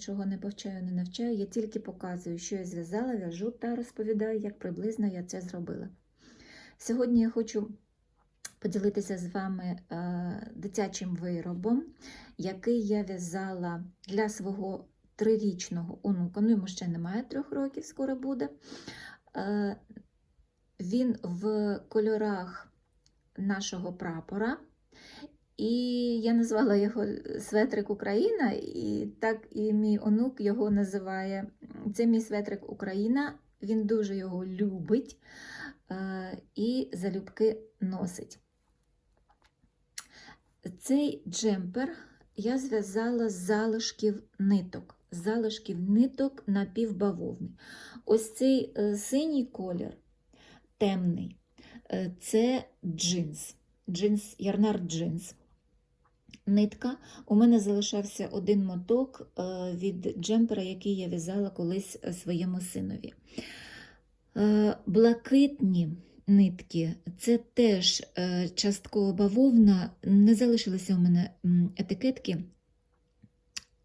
нічого не повчаю, не навчаю, я тільки показую, що я зв'язала, в'яжу та розповідаю, як приблизно я це зробила. Сьогодні я хочу поділитися з вами е, дитячим виробом, який я в'язала для свого трирічного онука. Ну, йому ще немає трьох років, скоро буде. Е, Він в кольорах нашого прапора. І я назвала його Светрик Україна, і так і мій онук його називає. Це мій светрик Україна. Він дуже його любить е, і залюбки носить. Цей джемпер я зв'язала з залишків ниток, залишків ниток напівбавовни. Ось цей е, синій колір, темний, е, це джинс, джинс, ярнар джинс. Нитка. У мене залишався один моток е, від джемпера, який я в'язала колись е, своєму синові. Е, Блакитні нитки це теж частково бавовна. Не залишилися у мене етикетки.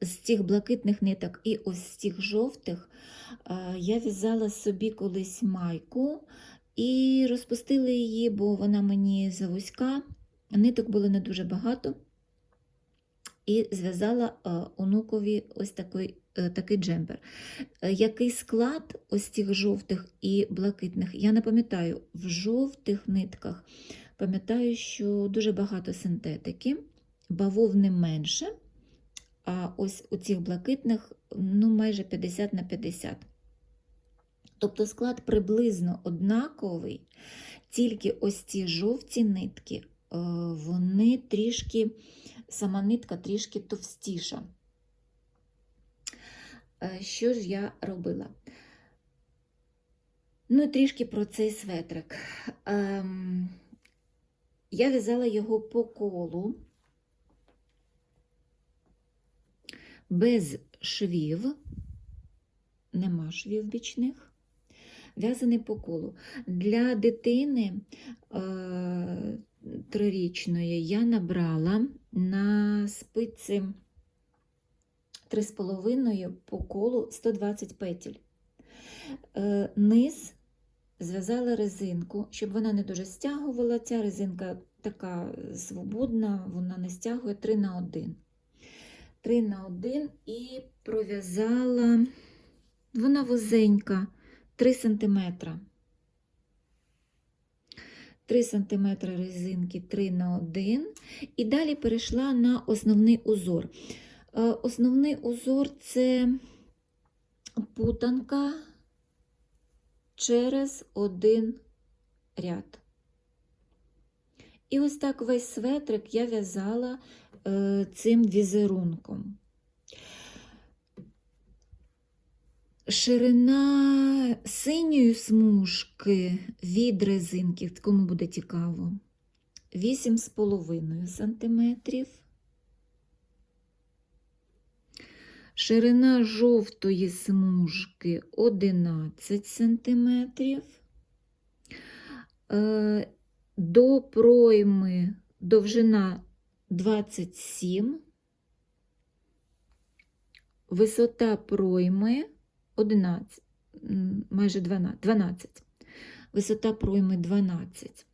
З цих блакитних ниток і ось з цих жовтих я в'язала собі колись майку і розпустила її, бо вона мені завузька. Ниток було не дуже багато. І зв'язала е, онукові ось такий, е, такий джемпер. Е, Який склад ось цих жовтих і блакитних? Я не пам'ятаю, в жовтих нитках пам'ятаю, що дуже багато синтетики, бавовни менше, а ось у цих блакитних ну, майже 50 на 50. Тобто склад приблизно однаковий, тільки ось ці жовті нитки, вони трішки сама нитка трішки товстіша. Е, Що ж я робила? Ну, і трішки про цей светрик. Ем, я в'язала його по колу, без швів, нема швів бічних, в'язаний по колу. Для дитини е, трирічної я набрала на спиці 3,5 по колу 120 петель. Е, Низ зв'язала резинку, щоб вона не дуже стягувала. Ця резинка така свободна, вона не стягує 3 на 1. 3 на 1 і пров'язала, вона вузенька, 3 сантиметра. 3 см резинки 3 на 1 і далі перейшла на основний узор. Е, Основний узор це путанка через один ряд. І ось так весь светрик я в'язала е, цим візерунком. Ширина синьої смужки від резинки, кому буде цікаво, 8,5 см. Ширина жовтої смужки 11 см. Е, До пройми довжина 27 Висота пройми 11, майже 12, 12. Висота пройми 12.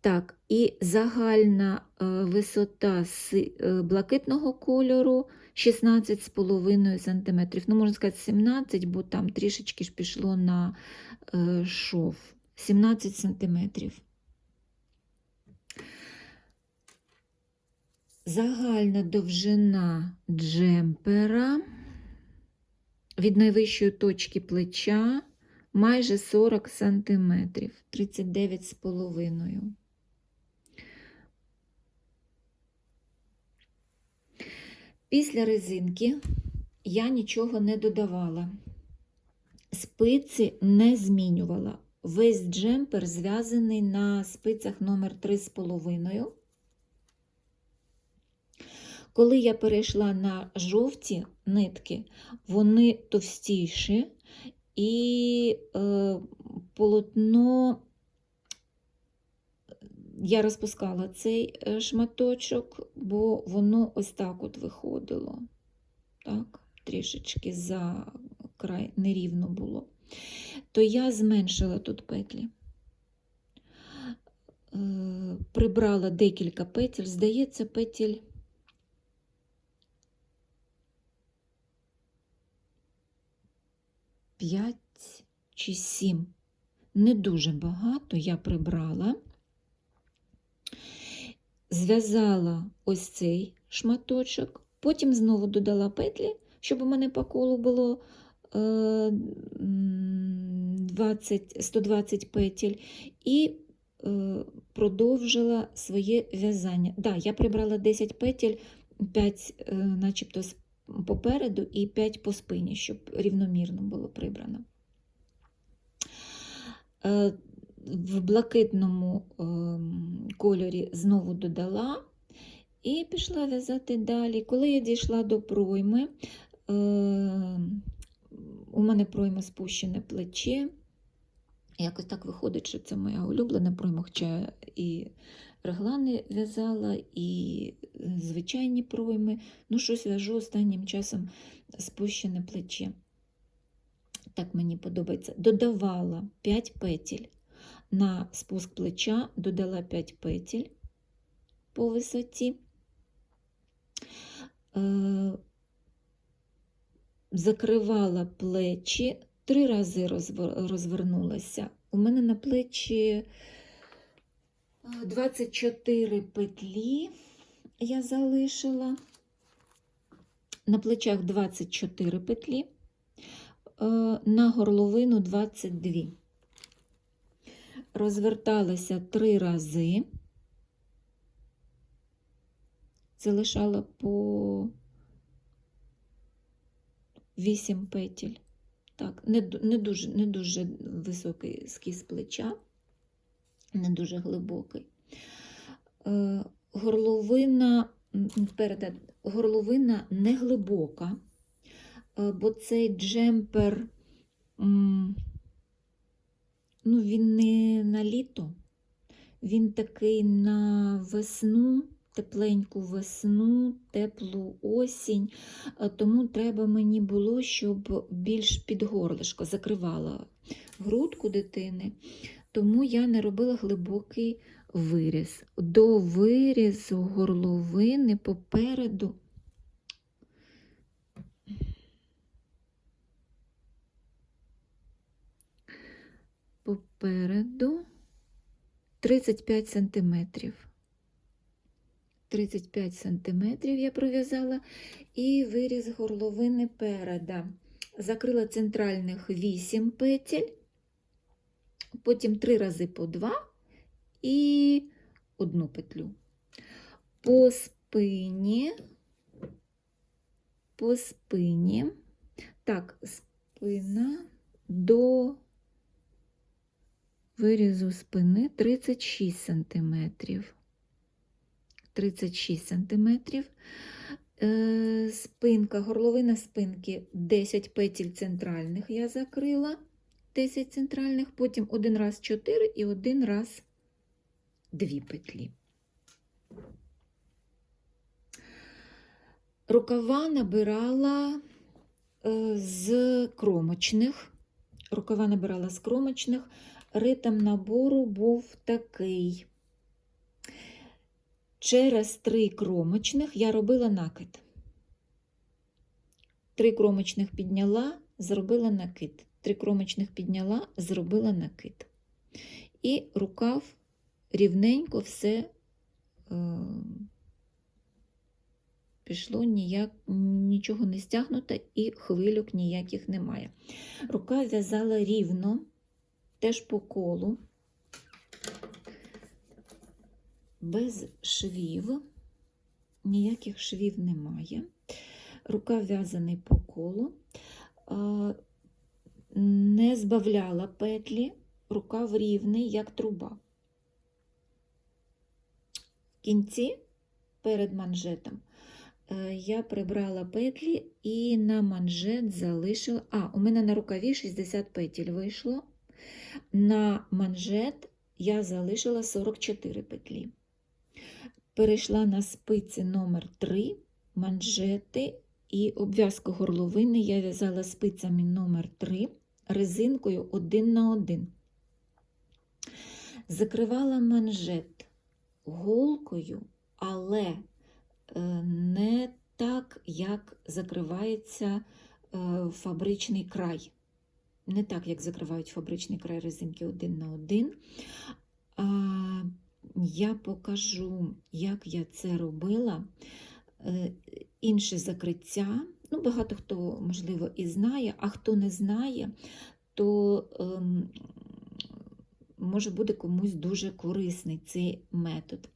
Так, і загальна е, висота си- е, блакитного кольору 16,5 см. Ну, можна сказати, 17, бо там трішечки ж пішло на е, шов. 17 см. Загальна довжина джемпера від найвищої точки плеча майже 40 см, 39,5. Після резинки я нічого не додавала. Спиці не змінювала. Весь джемпер зв'язаний на спицях номер 3,5. Коли я перейшла на жовті нитки, вони товстіші, і е, полотно я розпускала цей е, шматочок, бо воно ось так от виходило. Так, трішечки за край нерівно було. То я зменшила тут петлі. Е, Прибрала декілька петель, здається, петель. П'ять чи сім. Не дуже багато я прибрала зв'язала ось цей шматочок, потім знову додала петлі, щоб у мене по колу було е, 20, 120 петель, і е, продовжила своє в'язання. Да, я прибрала 10 петель, 5 е, начебто с- попереду і 5 по спині, щоб рівномірно було прибрано. Е, в блакитному ем, кольорі знову додала і пішла в'язати далі. Коли я дійшла до пройми, е, у мене пройма спущене плече. Якось так виходить, що це моя улюблена пройма, хоча і реглани в'язала, і е, звичайні пройми. Ну, щось в'яжу останнім часом спущене плече. Так мені подобається. Додавала 5 петель на спуск плеча, додала 5 петель по висоті. Е, Закривала плечі, три рази розвернулася. У мене на плечі е, 24 петлі я залишила. На плечах 24 петлі, е, на горловину 22 розверталася три рази, залишала по 8 петель. Так, не, не, дуже, не дуже високий скіз плеча, не дуже глибокий. Е, горловина, перед, горловина не глибока, е, бо цей джемпер. Ну, він не на літо, він такий на весну, тепленьку весну, теплу осінь. Е, Тому треба мені було, щоб більш під горлишко закривала грудку дитини. Тому я не робила глибокий виріз. До вирізу горловини попереду. попереду 35 сантиметрів. 35 сантиметрів я пров'язала і виріз горловини переда. Закрила центральних 8 петель, потім 3 рази по 2 і одну петлю. По спині, по спині, так, спина до вирізу спини 36 сантиметрів. 36 сантиметрів. Е, Спинка, горловина спинки 10 петель центральних я закрила, 10 центральних, потім один раз 4 і один раз 2 петлі. Рукава набирала е, з кромочних. Рукава набирала з кромочних. Ритм набору був такий. Через три кромочних я робила накид. Три кромочних підняла, зробила накид. Три кромочних підняла, зробила накид. І рукав рівненько все е, пішло, ніяк, нічого не стягнуто і хвильок ніяких немає. Рука в'язала рівно, теж по колу, без швів, ніяких швів немає. Рука в'язаний по колу, не збавляла петлі, рукав рівний, як труба. В кінці перед манжетом е, я прибрала петлі і на манжет залишила. А, у мене на рукаві 60 петель вийшло. На манжет я залишила 44 петлі. Перейшла на спиці номер 3 манжети і обв'язку горловини я в'язала спицями номер 3 резинкою 1 на 1. Закривала манжет голкою, але е, не так, як закривається е, фабричний край. Не так, як закривають фабричний край резинки 1 на 1. Я покажу, як я це робила. Е, Інше закриття. Ну, багато хто, можливо, і знає, а хто не знає, то ем, може буде комусь дуже корисний цей метод.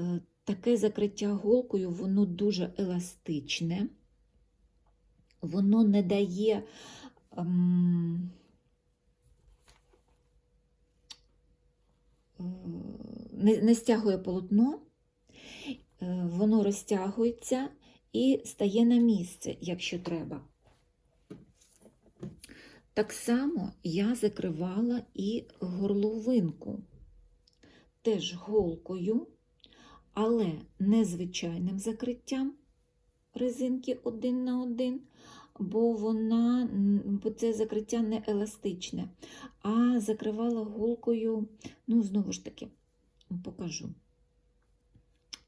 Е, Таке закриття голкою, воно дуже еластичне, воно не дає. ем, е, Не, не стягує полотно, е, воно розтягується і стає на місце, якщо треба. Так само я закривала і горловинку теж голкою, але не звичайним закриттям резинки один на один, бо вона, бо це закриття не еластичне, а закривала голкою, ну, знову ж таки, покажу,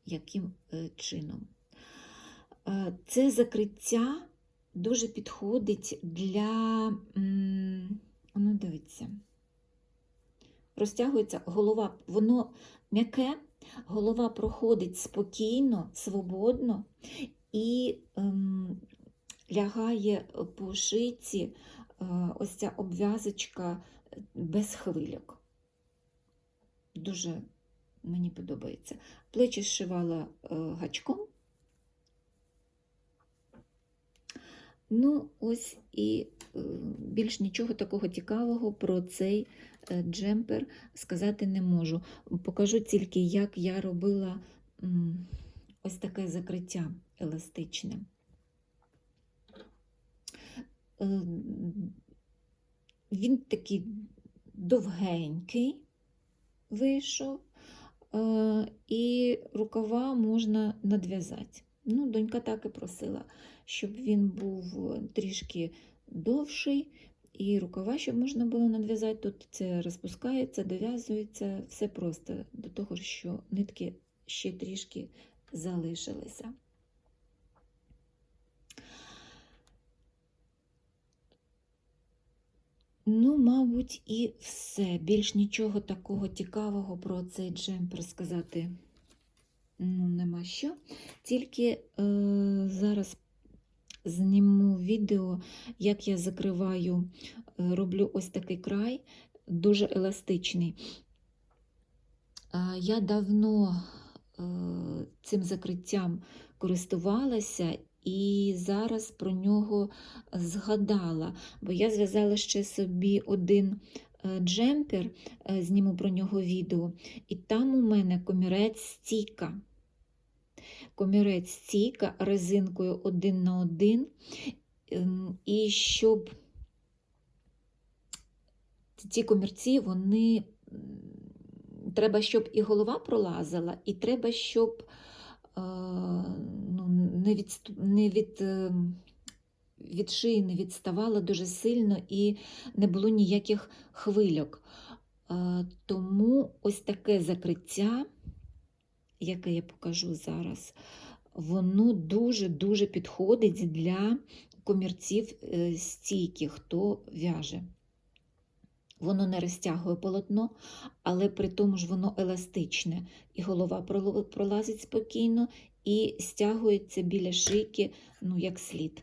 яким е, чином. Е, Це закриття дуже підходить для, ну, дивіться, розтягується голова, воно м'яке, голова проходить спокійно, свободно і ем, лягає по шиці е, ось ця обв'язочка е, без хвильок. Дуже мені подобається. Плечі зшивала е, гачком. Ну, ось і е, більш нічого такого цікавого про цей е, джемпер сказати не можу. Покажу тільки, як я робила ось таке закриття еластичне. Він такий довгенький вийшов, і рукава можна надв'язати. Ну, донька так і просила, щоб він був трішки довший, і рукава, щоб можна було надв'язати. Тут це розпускається, дов'язується, все просто до того, що нитки ще трішки залишилися. Ну, мабуть, і все. Більш нічого такого цікавого про цей джемпер сказати ну, нема що. Тільки е, зараз зніму відео, як я закриваю, е, роблю ось такий край, дуже еластичний. Е, я давно е, цим закриттям користувалася і зараз про нього згадала, бо я зв'язала ще собі один е, джемпер, е, зніму про нього відео, і там у мене комірець стійка. Комірець стійка резинкою один на один. Ем, І щоб ці комірці, вони треба, щоб і голова пролазила, і треба, щоб е, не, відступ, не від, від шиї не відставала дуже сильно і не було ніяких хвильок. Е, Тому ось таке закриття, яке я покажу зараз, воно дуже-дуже підходить для комірців е, стійких, хто в'яже. Воно не розтягує полотно, але при тому ж воно еластичне. І голова пролазить спокійно, і стягується біля шийки, ну, як слід.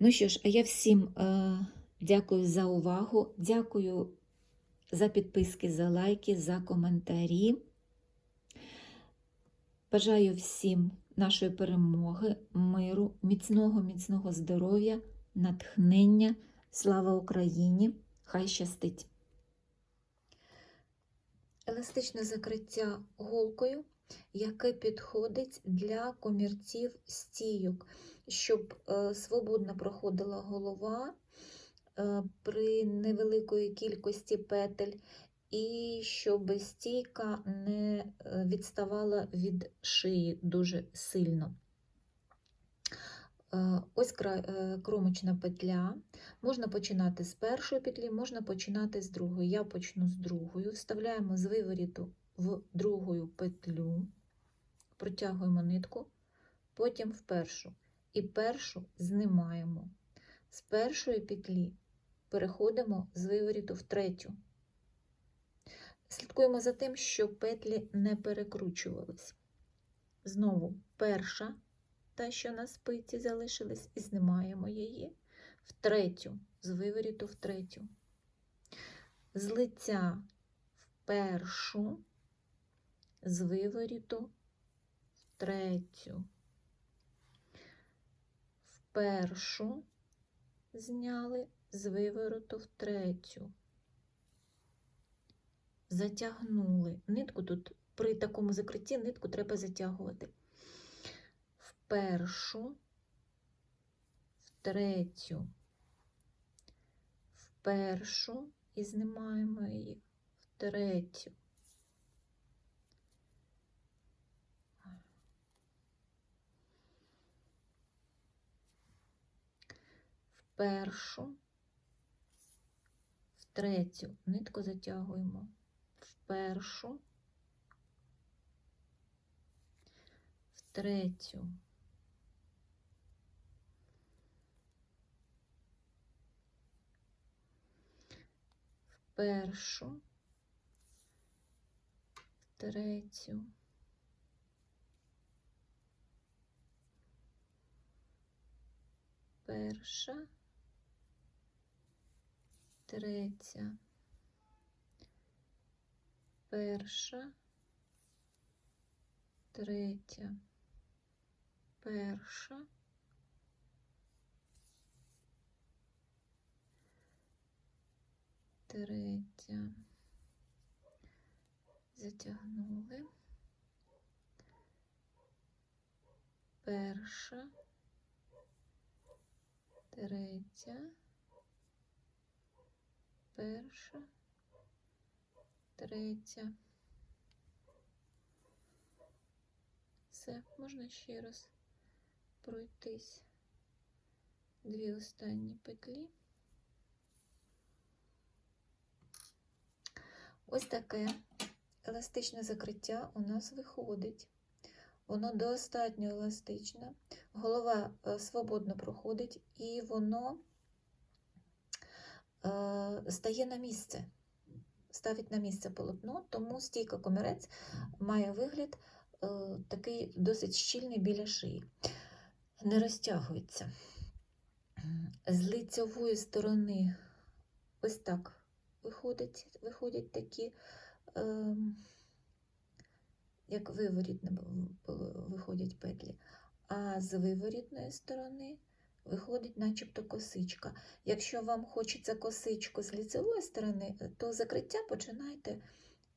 Ну що ж, а я всім е, дякую за увагу, дякую за підписки, за лайки, за коментарі. Бажаю всім нашої перемоги, миру, міцного, міцного здоров'я, натхнення. Слава Україні! Хай щастить! Еластичне закриття голкою, яке підходить для комірців стійок, щоб е, свободно проходила голова, е, при невеликої кількості петель, і щоб стійка не е, відставала від шиї дуже сильно. Е, Ось е, кромочна петля. Можна починати з першої петлі, можна починати з другої. Я почну з другої. Вставляємо з виворіту в другу петлю, протягуємо нитку, потім в першу. І першу знімаємо. З першої петлі переходимо з виворіту в третю. Слідкуємо за тим, щоб петлі не перекручувались. Знову перша, та, що на спиці залишилась, і знімаємо її в третю, з виворіту в третю. З лиця в першу, з виворіту в третю. В першу зняли, з вивороту в третю. Затягнули. Нитку тут при такому закритті нитку треба затягувати. Першу, в третю, в першу і знімаємо її в третю. В першу, в третю нитку затягуємо в першу, в третю, першу, третю, перша, третя перша, третя, перша, третя, затягнули, перша, третя, перша, третя. Все, можна ще раз пройтись. Дві останні петлі. Ось таке еластичне закриття у нас виходить. Воно достатньо еластичне, голова е, свободно проходить і воно е, стає на місце ставить на місце полотно, тому стійка комірець має вигляд е, такий досить щільний біля шиї, не розтягується. З лицьової сторони ось так виходить, виходять такі, е, як виворітно виходять петлі, а з виворітної сторони виходить начебто косичка. Якщо вам хочеться косичку з ліцевої сторони, то закриття починайте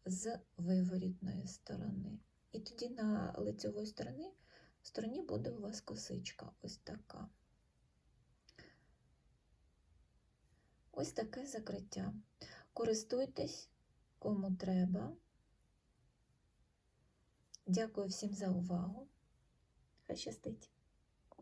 з виворітної сторони. І тоді на лицевій стороні, стороні буде у вас косичка ось така. Ось таке закриття. Користуйтесь, кому треба. Дякую всім за увагу. Хай щастить!